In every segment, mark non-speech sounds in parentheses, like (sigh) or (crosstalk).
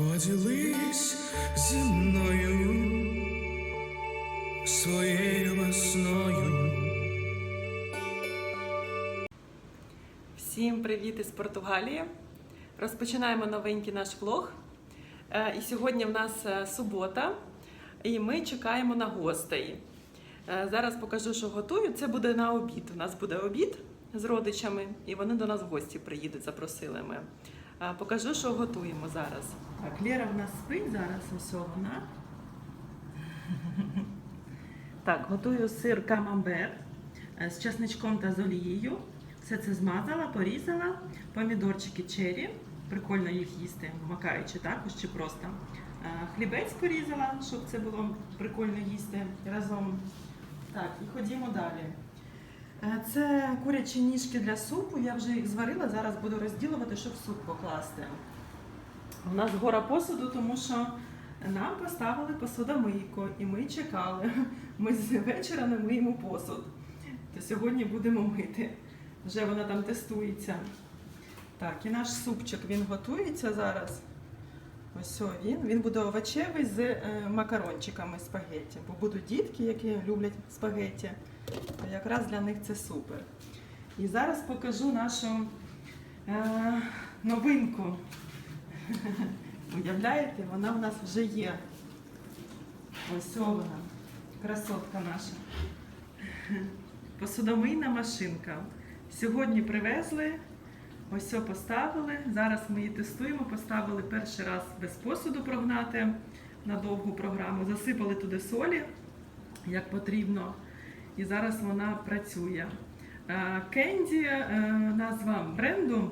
Поділись зі мною своєю весною. Всім привіт із Португалії. Розпочинаємо новенький наш влог. Е, І сьогодні в нас е, субота, і ми чекаємо на гостей. Е, Зараз покажу, що готую. Це буде на обід. У нас буде обід з родичами, і вони до нас в гості приїдуть, запросили ми. Покажу, що готуємо зараз. Так, Лера в нас спить зараз, ось. Так, готую сир камамбер е, з чесничком та з олією. Все це змазала, порізала, помідорчики чері. Прикольно їх їсти, макаючи також чи просто. Е, Хлібець порізала, щоб це було прикольно їсти разом. Так, і ходімо далі. Е, Це курячі ніжки для супу. Я вже їх зварила, зараз буду розділувати, щоб суп покласти. У нас гора посуду, тому що нам поставили посудомийку і ми чекали. Ми з вечора не миємо посуд. То сьогодні будемо мити. Вже вона там тестується. Так, і наш супчик він готується зараз. Ось він. Він буде овочевий з е, макарончиками спагетті. Бо будуть дітки, які люблять спагетті. Якраз для них це супер. І зараз покажу нашу е, новинку. (laughs) Уявляєте, вона в нас вже є. Ось вона, красотка наша. Посудомийна машинка. Сьогодні привезли, ось поставили. Зараз ми її тестуємо. Поставили перший раз без посуду прогнати на довгу програму. Засипали туди солі, як потрібно. І зараз вона працює. Е, Кенді, е, назва бренду.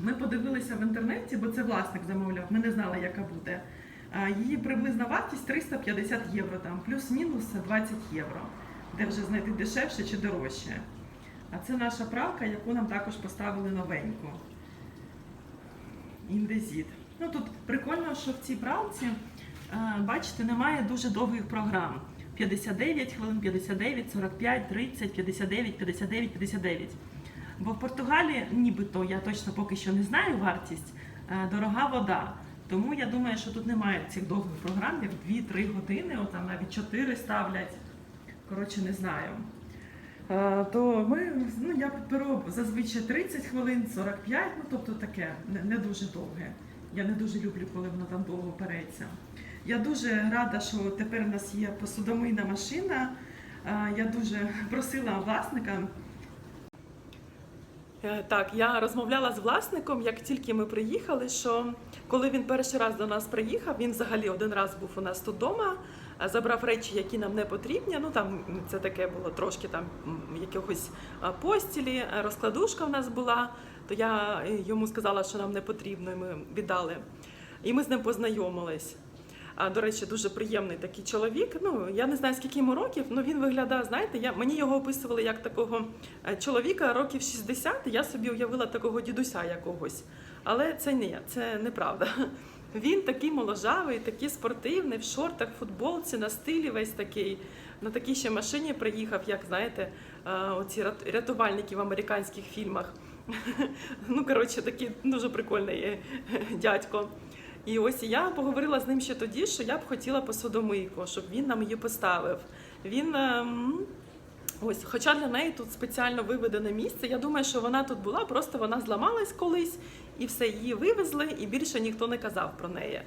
Ми подивилися в інтернеті, бо це власник замовляв. Ми не знали, яка буде. Її приблизна вартість 350 євро, там плюс-мінус 20 євро, де вже знайти дешевше чи дорожче. А це наша правка, яку нам також поставили новеньку. Індезіт. Ну тут прикольно, що в цій правці, е, бачите, немає дуже довгих програм. 59 хвилин, 59, 45, 30, 59, 59, 59. Бо в Португалії, нібито я точно поки що не знаю вартість, е, дорога вода. Тому я думаю, що тут немає цих довгих програм, як 2-3 години, там навіть 4 ставлять. Коротше, не знаю. Е, То ми, ну я беру зазвичай 30 хвилин, 45, ну тобто таке, не дуже довге. Я не дуже люблю, коли воно там довго переться. Я дуже рада, що тепер у нас є посудомийна машина. Я дуже просила власника Е, Так, я розмовляла з власником, як тільки ми приїхали. Що коли він перший раз до нас приїхав, він взагалі один раз був у нас тут вдома, е, забрав речі, які нам не потрібні. Ну там це таке було трошки там якихось е, постілі, розкладушка в нас була. То я йому сказала, що нам не потрібно, і ми віддали. І ми з ним познайомились. А, до речі, дуже приємний такий чоловік. Ну я не знаю скільки йому років, але він виглядає. Знаєте, я мені його описували як такого е, чоловіка років 60. Я собі уявила такого дідуся якогось. Але це ні, це неправда. (laughs) Він такий моложавий, такий спортивний, в шортах, футболці, на стилі весь такий. На такій ще машині приїхав, як знаєте, е, оці рят- рятувальники в американських фільмах. (laughs) Ну, коротше, такий дуже прикольний е, дядько. І ось я поговорила з ним ще тоді, що я б хотіла посудомийку, щоб він нам її поставив. Він ем, ось, хоча для неї тут спеціально виведене місце. Я думаю, що вона тут була, просто вона зламалась колись і все її вивезли, і більше ніхто не казав про неї.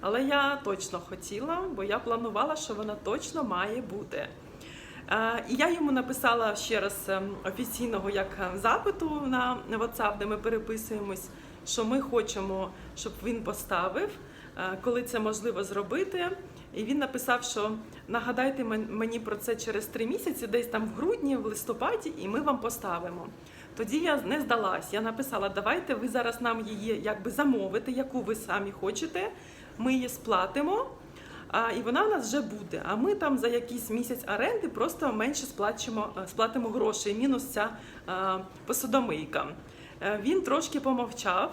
Але я точно хотіла, бо я планувала, що вона точно має бути. Е, І я йому написала ще раз ем, офіційного як е, запиту на WhatsApp, де ми переписуємось, що ми хочемо, щоб він поставив, е, коли це можливо зробити. І він написав, що нагадайте мен- мені про це через три місяці, десь там в грудні, в листопаді, і ми вам поставимо. Тоді я не здалась. Я написала: давайте ви зараз нам її якби замовите, яку ви самі хочете. Ми її сплатимо. А, і вона в нас вже буде. А ми там за якийсь місяць оренди просто менше сплачимо, сплатимо грошей. Мінус ця е, посудомийка. Е, Він трошки помовчав.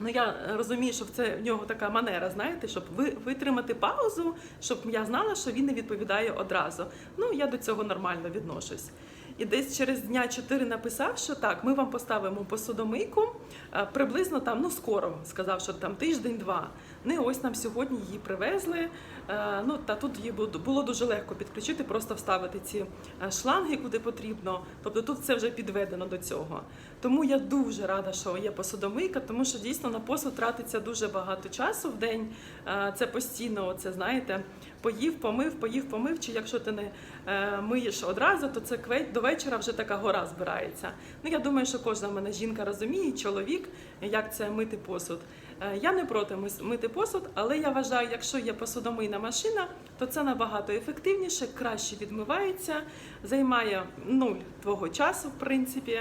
Ну я розумію, що це в нього така манера, знаєте, щоб ви витримати паузу, щоб я знала, що він не відповідає одразу. Ну я до цього нормально відношусь. І десь через дня 4 написав, що так, ми вам поставимо посудомийку е, приблизно там, ну скоро сказав, що там тиждень-два. Не ось нам сьогодні її привезли. Е, Ну та тут її було- дуже легко підключити, просто вставити ці е, шланги, куди потрібно. Тобто тут все вже підведено до цього. Тому я дуже рада, що є посудомийка, тому що дійсно на посуд тратиться дуже багато часу в день. Це постійно, це знаєте, поїв, помив, поїв, помив. Чи якщо ти не е, миєш одразу, то це до вечора вже така гора збирається. Ну я думаю, що кожна в мене жінка розуміє, чоловік, як це мити посуд. Е, Я не проти мити посуд, але я вважаю, якщо є посудомийна машина, то це набагато ефективніше, краще відмивається, займає нуль твого часу, в принципі,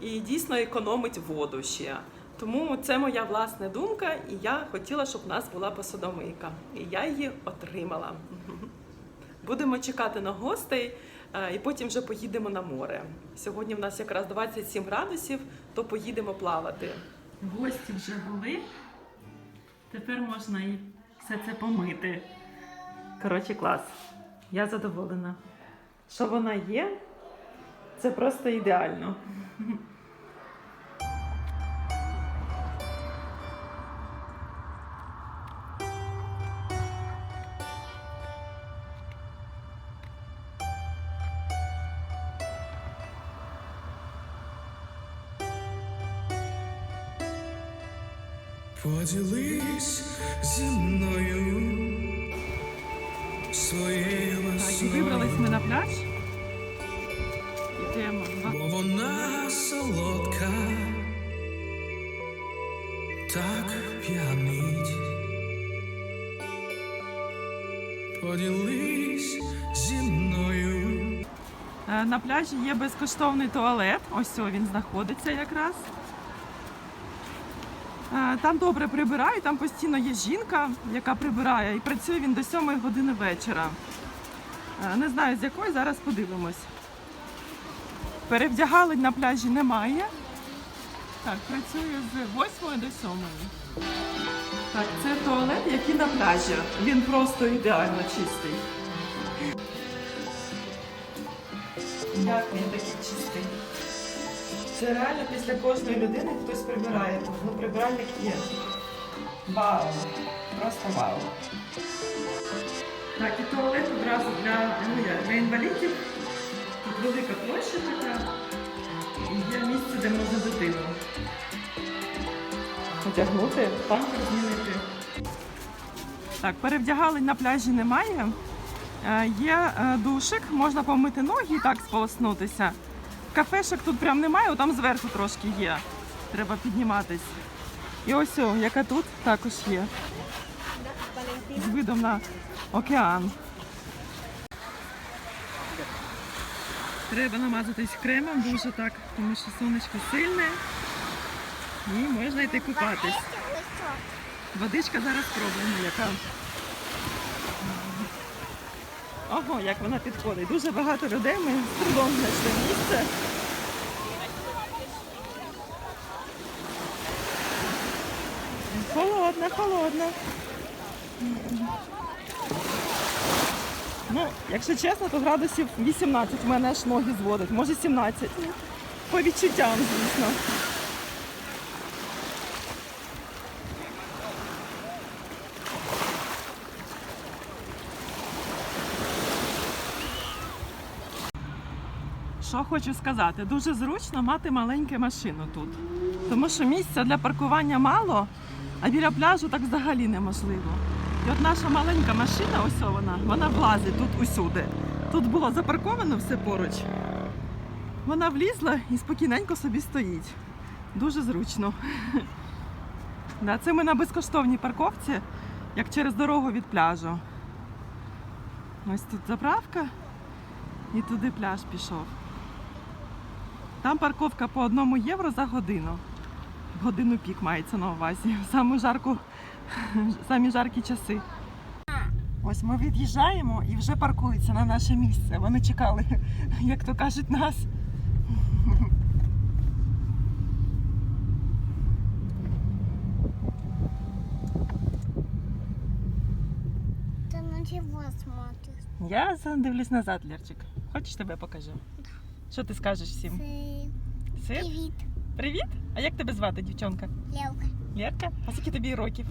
і дійсно економить воду ще. Тому це моя власна думка, і я хотіла, щоб в нас була посудомийка. І я її отримала. (laughs) Будемо чекати на гостей, е, і потім вже поїдемо на море. Сьогодні в нас якраз 27 градусів, то поїдемо плавати. Гості вже були. Тепер можна і все це помити. Коротше, клас. Я задоволена. Що вона є, це просто ідеально. Поділись зі мною своєю Так, і вибрались ми на пляж. Ідемо. бо вона солодка, так п'янить. Поділись зі мною. Е, На пляжі є безкоштовний туалет. Ось о, він знаходиться якраз. Е, Там добре прибирають, там постійно є жінка, яка прибирає, і працює він до 7 години вечора. Е, Не знаю з якої, зараз подивимось. Перевдягалень на пляжі немає. Так, працює з 8 до 7. Так, це туалет, який на пляжі. Він просто ідеально чистий. Як він такий чистий? Це реально після кожної людини хтось прибирає. Ну, прибиральник є. Вау! Просто вау. Так, і туалет одразу для, ну, для інвалідів. Тут велика площа така. І є місце, де можна дитину. Одягнути, пампер змінити. Так, перевдягалень на пляжі немає. Е, Є е, душик, можна помити ноги і так сполоснутися. Кафешок тут прям немає, там зверху трошки є. Треба підніматись. І ось, о, яка тут також є. З видом на океан. Треба намазатись кремом дуже так, тому що сонечко сильне. І можна йти купатись. Водичка зараз спробуємо, яка. Ого, як вона підходить. Дуже багато людей. Ми з трудом знайшли місце. Холодно, холодно. Ну, якщо чесно, то градусів 18 в мене аж ноги зводить, може 17. По відчуттям, звісно. Що хочу сказати, дуже зручно мати маленьку машину тут. Тому що місця для паркування мало, а біля пляжу так взагалі неможливо. І от наша маленька машина, ось вона, вона влазить тут усюди. Тут було запарковано все поруч. Вона влізла і спокійненько собі стоїть. Дуже зручно. (laughs) Да, це ми на безкоштовній парковці, як через дорогу від пляжу. Ось тут заправка і туди пляж пішов. Там парковка по одному євро за годину. Годину пік мається на увазі. (laughs) Саму жарку, (laughs) самі жаркі часи. Ось ми від'їжджаємо і вже паркуються на наше місце. Вони чекали, (laughs) як то кажуть, нас. Ты на чего смотришь? Я дивлюсь назад, Лерчик. Хочеш тебе покажу? Що ти скажеш всім? Сир? Привет, Привіт! А як тебе звати, дівчонка? Левка. Лерка? А скільки тобі років?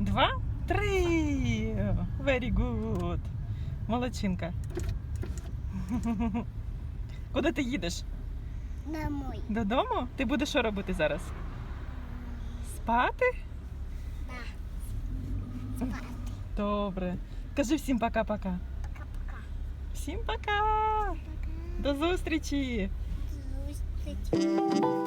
Два? Три. Very good. Молодчинка. (laughs) Куди ти їдеш? Домой. Додому? Ти будеш що робити зараз? Спати? Да. Спать. Добре. Кажи всім. Пока-пока. Всім пока! Пока. До зустрічі! До зустрічі.